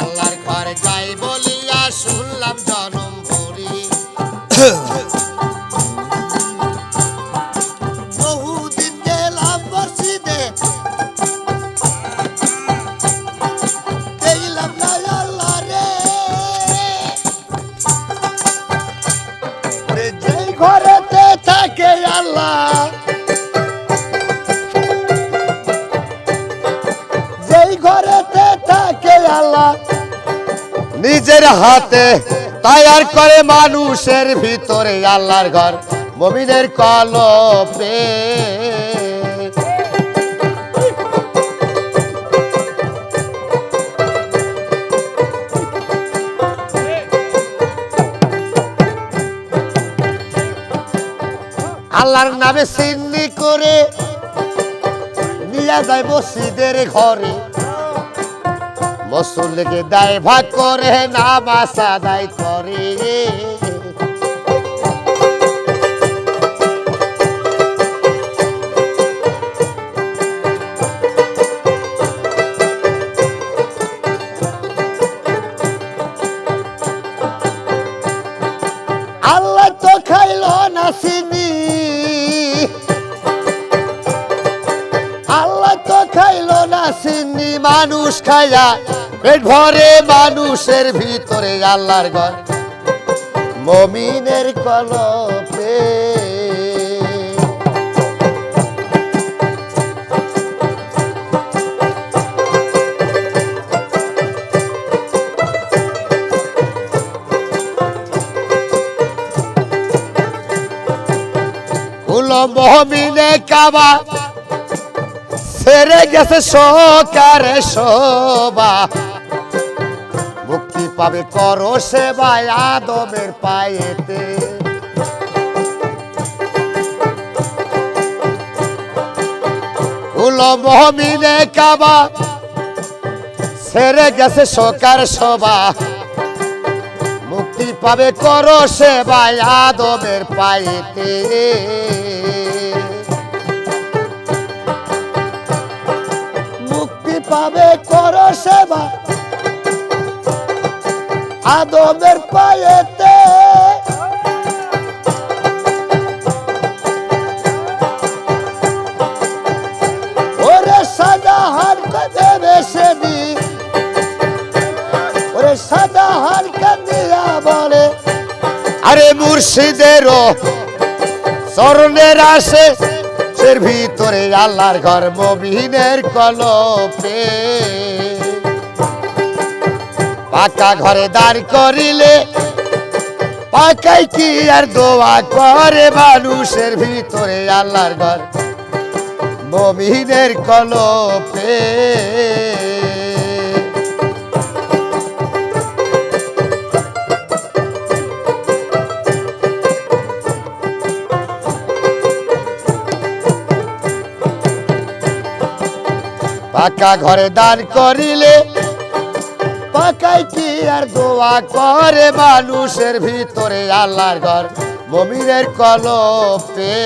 আল্লাহর ঘরে যাই বলিয়া শুনলাম জনম ভরি। হ্যাঁ। নিজের হাতে তৈয়ার করে মানুষের ভিতরে আল্লাহর ঘর, মমিনের কলপে। আল্লাহর নামে সিন্নি করে নিয়ে যায় মসজিদের ঘরে। মুসল্লিকে দায় ভাগ করে, নামাজ আদায় করে। আল্লাহ তো খাইল না আল্লাহ তো খাইল না চিনি মানুষ খায়া ভরে মানুষের ভিতরে আল্লাহর ঘর। মমিনের কলপে। মহমিনে কাবা। সেরে গেছে সকারে মুক্তি পাবে, করো সেবায় আদমের পায়েতে। মহমিনে কাবা, সেরে গেছে সকার শোভা। মুক্তি পাবে, করো সেবায় আদমের পায়েতে। মুক্তি পাবে, কর সেবা আদমের পায়েতে। ওরে সাদা হার কাঁদে বেসে দি ওরে সাদা হার কাঁদিয়া বলে। আরে মুর্শিদেরও চরণের আসে ভিতরে আল্লাহর ঘর মবিনের কলপে। পাকা ঘরে দাঁড় করিলে, পাকাই কি আর দোয়া করে মানুষের ভিতরে আল্লাহর ঘর? মমিনের কলপে। পাকা ঘরে দান করিলে পাকাই কি আর দোয়া করে মানুষের ভিতরে আল্লাহর ঘর মমিরের কলপে।